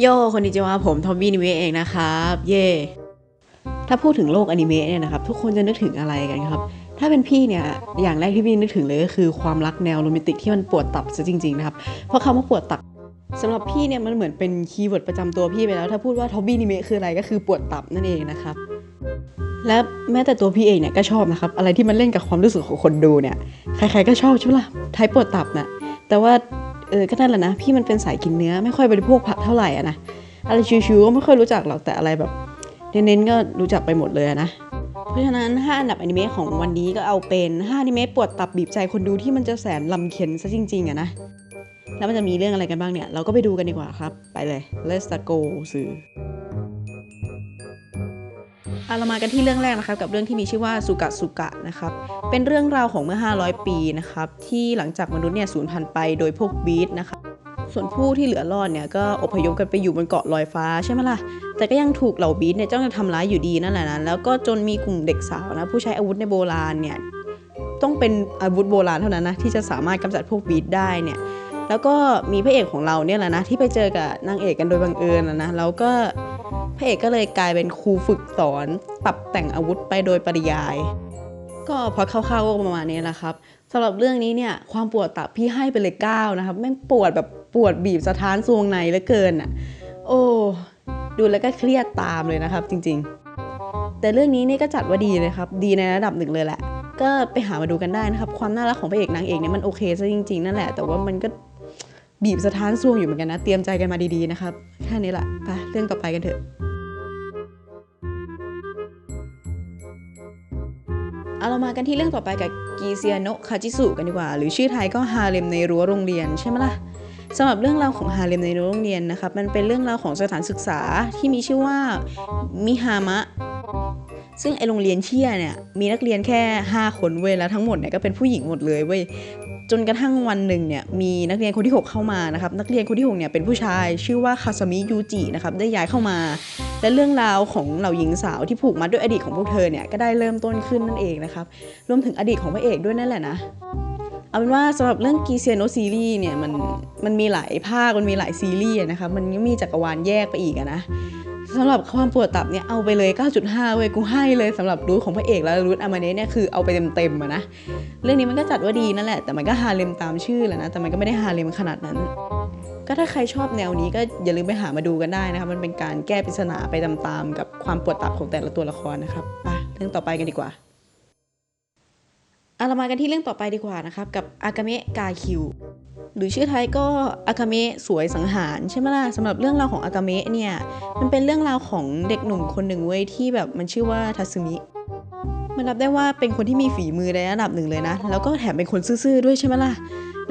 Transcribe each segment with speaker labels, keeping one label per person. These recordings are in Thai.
Speaker 1: โยคนนี้จะว่าผมทอมบี้นิเวะเองนะครับ เย่ถ้าพูดถึงโลกอนิเมะเนี่ยนะครับทุกคนจะนึกถึงอะไรกันครับ ถ้าเป็นพี่เนี่ยอย่างแรกที่พี่นึกถึงเลยก็คือความรักแนวโรแมนติกที่มันปวดตับซะจริงๆนะครับเพราะคำว่าปวดตับสำหรับพี่เนี่ยมันเหมือนเป็นคีย์เวิร์ดประจำตัวพี่ไปแล้ว ถ้าพูดว่าทอมบี้นิเมะคืออะไรก็คือปวดตับนั่นเองนะครับและแม้แต่ตัวพี่เองเนี่ยก็ชอบนะครับ อะไรที่มันเล่นกับความรู้สึกของคนดูเนี่ย ใครๆก็ชอบใช่ไหมล่ะไทยปวดตับนะแต่ว่า เออก็นั่นแหละนะพี่มันเป็นสายกินเนื้อไม่ค่อยบริโภคผักเท่าไหร่อะนะอะไรชิวๆก็ไม่ค่อยรู้จักหรอกแต่อะไรแบบเน้นๆก็รู้จักไปหมดเลยนะเพราะฉะนั้น 5 อันดับอนิเมะของวันนี้ก็เอาเป็น5อนิเมะปวดตับบีบใจคนดูที่มันจะแสนลำเค็นซะจริงๆอะนะ แล้วมันจะมีเรื่องอะไรกันบ้างเนี่ย เราก็ไปดูกันดีกว่าครับ ไปเลย let's go ซื้อ เรามากันที่เรื่องแรกนะครับกับเรื่องที่มีชื่อว่าสุกะสุกะนะครับเป็นเรื่องราวของเมื่อ 500 ปีนะครับที่หลังจากมนุษย์เนี่ยสูญพันธุ์ไปโดยพวกบีทนะครับส่วนผู้ที่เหลือรอดเนี่ยก็อพยพกันไปอยู่บนเกาะลอยฟ้าใช่ไหมล่ะ แต่ก็ยังถูกเหล่าบีทเนี่ยจ้องจะทำร้ายอยู่ดีนั่นแหละนะแล้วก็จนมีกลุ่มเด็กสาวนะผู้ใช้อาวุธในโบราณเนี่ยต้องเป็นอาวุธโบราณเท่านั้นนะที่จะสามารถกำจัดพวกบีทได้เนี่ยแล้วก็มีพระเอกของเราเนี่ยแหละนะที่ไปเจอกับนางเอกกันโดยบังเอิญนะนะแล้วก็ พระเอกก็เลยกลายเป็นครูฝึกสอน ปรับแต่งอาวุธไปโดยปริยาย ก็พอคร่าวๆก็ประมาณนี้แหละครับสำหรับเรื่องนี้เนี่ยความปวดตับพี่ให้ไปเลยก้9นะครับแม่งปวดแบบปวดบีบสะท้านซวงในเหลือเกินอะ โอ้ดูแล้วก็เครียดตามเลยนะครับ จริงๆ แต่เรื่องนี้นี่ก็จัดว่าดีเลยครับ ดีในระดับหนึ่งเลยแหละ ก็ไปหามาดูกันได้นะครับ ความน่ารักของพระเอกนางเอกเนี่ยมันโอเคซะจริงๆนั่นแหละ แต่ว่ามันก็บีบสะท้านซวงอยู่เหมือนกันนะ เตรียมใจกันมาดีๆนะครับ แค่นี้แหละไปเรื่องต่อไปกันเถอะ เอาเรามากันที่เรื่องต่อไปกับกีเซียโนะคาจิสุกันดีกว่า หรือชื่อไทยก็ฮาเลมในรั้วโรงเรียนใช่ไหมล่ะสำหรับเรื่องราวของฮาเลมในรั้วโรงเรียนนะครับมันเป็นเรื่องราวของสถานศึกษาที่มีชื่อว่ามิฮามะซึ่งไอโรงเรียนเชี่ยเนี่ยมีนักเรียนแค่ 5 คนเว้ยแล้วทั้งหมดเนี่ยก็เป็นผู้หญิงหมดเลยเว้ยจนกระทั่งวันหนึ่งเนี่ยมีนักเรียนคนที่ 6 เข้ามานะครับนักเรียนคนที่6เนี่ยเป็นผู้ชายชื่อว่าคาซามิยูจินะครับได้ย้ายเข้ามา และเรื่องราวของเหล่าหญิงสาวที่ผูกมัดด้วยอดีตของพวกเธอเนี่ยก็ได้เริ่มต้นขึ้นนั่นเองนะครับรวมถึงอดีตของพระเอกด้วยนั่นแหละนะเอาเป็นว่าสำหรับเรื่องกีเซียโนซีรีส์เนี่ยมันมันมีหลายภาคมันมีหลายซีรีส์อะนะคะมันยังมีจักรวาลแยกไปอีกอะนะสำหรับความปวดตับเนี่ยเอาไปเลย 9.5 เว้ยกูให้เลยสำหรับรูทของพระเอกแล้วรูทอามาเนะเนี่ยคือเอาไปเต็มๆอะนะเรื่องนี้มันก็จัดว่าดีนั่นแหละแต่มันก็ฮาเลมตามชื่อแหละนะแต่มันก็ไม่ได้ฮาเลมขนาดนั้น ก็ถ้าใครชอบแนวนี้ก็อย่าลืมไปหามาดูกันได้นะคะมันเป็นการแก้ปริศนาไปตามๆกับความปวดตับของแต่ละตัวละครนะครับไปเรื่องต่อไปกันดีกว่าเอาเรามากันที่เรื่องต่อไปดีกว่านะครับกับอากาเมะกาคิวหรือชื่อไทยก็อากาเมะสวยสังหารใช่ไหมล่ะสำหรับเรื่องราวของอากาเมะเนี่ยมันเป็นเรื่องราวของเด็กหนุ่มคนหนึ่งเว้ยที่แบบมันชื่อว่าทัสึมิมันรับได้ว่าเป็นคนที่มีฝีมือในระดับหนึ่งเลยนะ แล้วก็แถมเป็นคนซื่อๆด้วยใช่ไหมล่ะ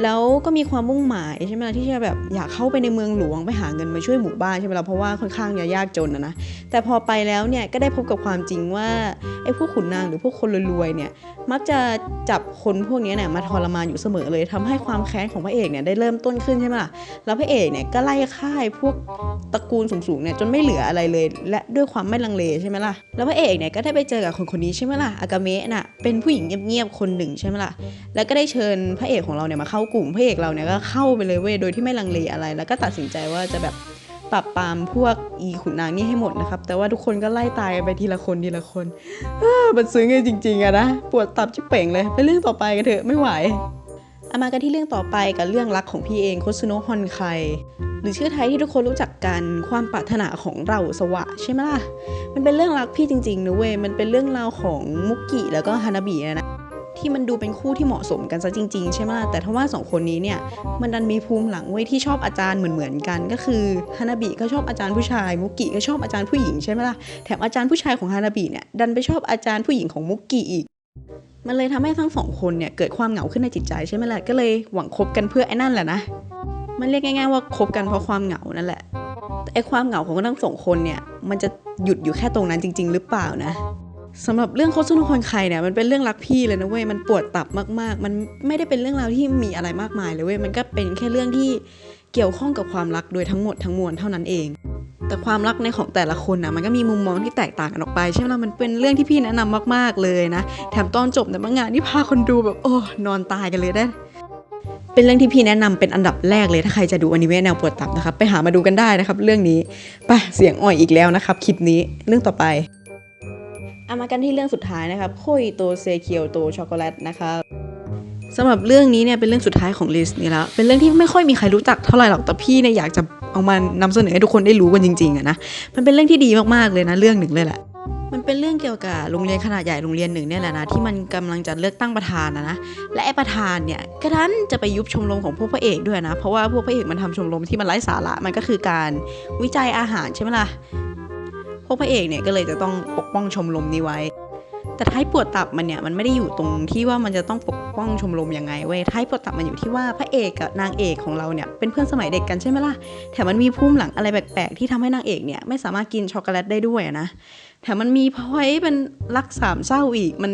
Speaker 1: แล้วก็มีความมุ่งหมายใช่ไหมล่ะที่จะแบบอยากเข้าไปในเมืองหลวงไปหาเงินมาช่วยหมู่บ้านใช่ไหมล่ะเพราะว่าค่อนข้างจะยากจนนะนะแต่พอไปแล้วเนี่ยก็ได้พบกับความจริงว่าไอ้พวกขุนนางหรือพวกคนรวยๆเนี่ยมักจะจับคนพวกนี้เนี่ยมาทรมานอยู่เสมอเลยทำให้ความแค้นของพระเอกเนี่ยได้เริ่มต้นขึ้นใช่ไหมล่ะแล้วพระเอกเนี่ยก็ไล่ฆ่าไอ้พวกตระกูลสูงๆเนี่ยจนไม่เหลืออะไรเลย และด้วยความไม่ลังเลใช่ไหมล่ะแล้วพระเอกเนี่ยก็ได้ไปเจอกับคนคนนี้ใช่ไหมล่ะอากาเมะน่ะเป็นผู้หญิงเงียบๆคนหนึ่งใช่ไหมล่ะแล้วก็ได้เชิญพระเอกของเราเนี่ยมาเข้ากลุ่มพระเอกเราเนี่ยก็เข้าไปเลยเว้ยโดยที่ไม่ลังเลอะไร แล้วก็ตัดสินใจว่าจะแบบปรับปรามพวกอีขุนนางนี่ให้หมดนะครับ แต่ว่าทุกคนก็ไล่ตายไปทีละคนทีละคนเออมันซึ้งเลยจริงๆอะนะปวดตับชิบเป่งเลยไปเรื่องต่อไปกันเถอะไม่ไหวเอามากันที่เรื่องต่อไปกับเรื่องรักของพี่เองโคซุโนะฮอนไคหรือชื่อไทยที่ทุกคนรู้จักกันความปรารถนาของเราสวะใช่ไหมล่ะ มันเป็นเรื่องรักพี่จริงๆนะเว้ยมันเป็นเรื่องราวของมุกกิแล้วก็ฮานาบินะ ที่มันดูเป็นคู่ที่เหมาะสมกันซะจริง ๆ ใช่ไหมล่ะแต่ถ้าว่าสองคนนี้เนี่ยมันดันมีภูมิหลังเว้ยที่ชอบอาจารย์เหมือนๆกันก็คือฮานาบิก็ชอบอาจารย์ผู้ชายมุกกิก็ชอบอาจารย์ผู้หญิงใช่ไหมล่ะแถมอาจารย์ผู้ชายของฮานาบิเนี่ยดันไปชอบอาจารย์ผู้หญิงของมุกกิอีกมันเลยทำให้ทั้งสองคนเนี่ยเกิดความเหงาขึ้นในจิตใจใช่ไหมล่ะก็เลยหวังคบกันเพื่อไอ้นั่นแหละนะมันเรียกง่ายๆว่าคบกันเพราะความเหงานั่นแหละแต่ไอ้ความเหงาของทั้งสองคนเนี่ยมันจะหยุดอยู่แค่ตรงนั้นจริง ๆ หรือเปล่านะ สำหรับเรื่องโคซุนคอนไคเนี่ยมันเป็นเรื่องรักพี่เลยนะเว้ยมันปวดตับมากๆ มันไม่ได้เป็นเรื่องราวที่มีอะไรมากมายเลยเว้ยมันก็เป็นแค่เรื่องที่เกี่ยวข้องกับความรักโดยทั้งหมดทั้งมวลเท่านั้นเอง แต่ความรักในของแต่ละคนนะมันก็มีมุมมองที่แตกต่างกันออกไปใช่ไหมล่ะมันเป็นเรื่องที่พี่แนะนำมากๆเลยนะแถมตอนจบเนี่ยบางงานที่พาคนดูแบบโอ้นอนตายกันเลยได้ เป็นเรื่องที่พี่แนะนำเป็นอันดับแรกเลยถ้าใครจะดูอนิเมะแนวปวดตับนะครับไปหามาดูกันได้นะครับ เรื่องนี้ไปเสียงอ่อยอีกแล้วนะครับคลิปนี้เรื่องต่อไป เอามากันที่เรื่องสุดท้ายนะครับโคยโตเซเคียวโตช็อกโกแลตนะครับสำหรับเรื่องนี้เนี่ยเป็นเรื่องสุดท้ายของลิสต์นี้แล้ว เป็นเรื่องที่ไม่ค่อยมีใครรู้จักเท่าไหร่หรอกแต่พี่เนี่ยอยากจะเอามานำเสนอให้ทุกคนได้รู้กันจริงๆอะนะมันเป็นเรื่องที่ดีมากๆเลยนะเรื่องหนึ่งเลยแหละมันเป็นเรื่องเกี่ยวกับโรงเรียนขนาดใหญ่โรงเรียนหนึ่งเนี่ยแหละนะที่มันกำลังจะเลือกตั้งประธานนะนะและไอ้ประธานเนี่ยก็ดันจะไปยุบชมรมของพวกพระเอกด้วยนะเพราะว่าพวกพระเอกมันทำชมรมที่มันไร้สาระมันก็คือการวิจัยอาหารใช่ไหมล่ะ วกพระเอกเนี่ยก็เลยจะต้องปกป้องชมรมนี้ไว้ แต่ท้ายปวดตับมันเนี่ยมันไม่ได้อยู่ตรงที่ว่ามันจะต้องปกป้องชมรมยังไงเว้ยท้ายปวดตับมันอยู่ที่ว่าพระเอกกับนางเอกของเราเนี่ยเป็นเพื่อนสมัยเด็กกันใช่ไหมล่ะแถมมันมีภูมิหลังอะไรแปลกๆที่ทำให้นางเอกเนี่ยไม่สามารถกินช็อกโกแลตได้ด้วยนะแถมมันมีพอยต์เป็นรักสามเศร้าอีกมัน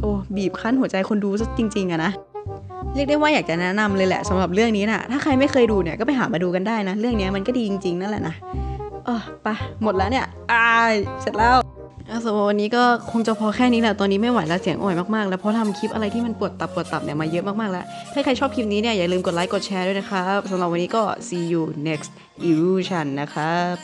Speaker 1: โอ้บีบคั้นหัวใจคนดูซะจริง ๆอะนะเรียกได้ว่าอยากจะแนะนำเลยแหละสำหรับเรื่องนี้นะถ้าใครไม่เคยดูเนี่ยก็ไปหามาดูกันได้นะ เรื่องนี้มันก็ดีจริงๆนั่นแหละนะ เออไปหมดแล้วเนี่ยอายเสร็จแล้วอะสำหรับวันนี้ก็คงจะพอแค่นี้แหละ ตอนนี้ไม่ไหวแล้วเสียงอ่อยมากๆ แล้วเพราะทำคลิปอะไรที่มันปวดตับปวดตับเนี่ยมาเยอะมากๆแล้ว ถ้าใครชอบคลิปนี้เนี่ยอย่าลืมกดไลค์กดแชร์ด้วยนะครับสำหรับวันนี้ก็ see you next illusion นะครับ